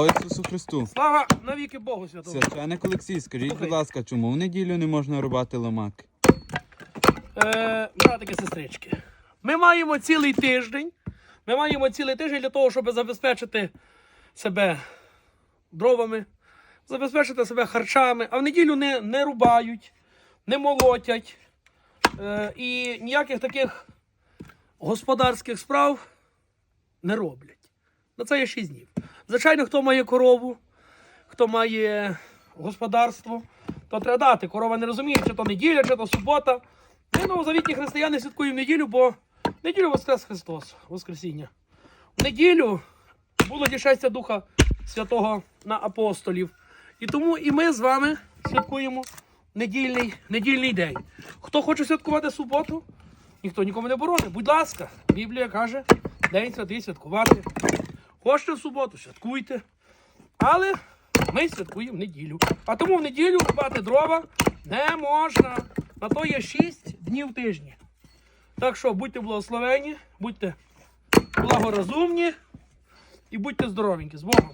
Слава Ісусу Христу! Слава навіки Богу святому. Священик Олексій, скажіть, Слухай. будь ласка, чому в неділю не можна рубати ломаки? Е, братики, сестрички. Ми маємо цілий тиждень. Ми маємо цілий тиждень для того, щоб забезпечити себе дровами, забезпечити себе харчами, а в неділю не, не рубають, не молотять. Е, і ніяких таких господарських справ не роблять. На це є 6 днів. Звичайно, хто має корову, хто має господарство, то треба дати. Корова не розуміє, чи то неділя, чи то субота. Ми новозавітні християни святкуємо неділю, бо неділю Воскрес Христос, Воскресіння. В неділю було дішестя Духа Святого на апостолів. І тому і ми з вами святкуємо недільний, недільний день. Хто хоче святкувати суботу, ніхто нікому не боронить. Будь ласка, Біблія каже, день святий святкувати. Хочете в суботу, святкуйте. Але ми святкуємо неділю. А тому в неділю рубати дрова не можна. На то є 6 днів тижні. Так що будьте благословені, будьте благорозумні і будьте здоровенькі. З Богом.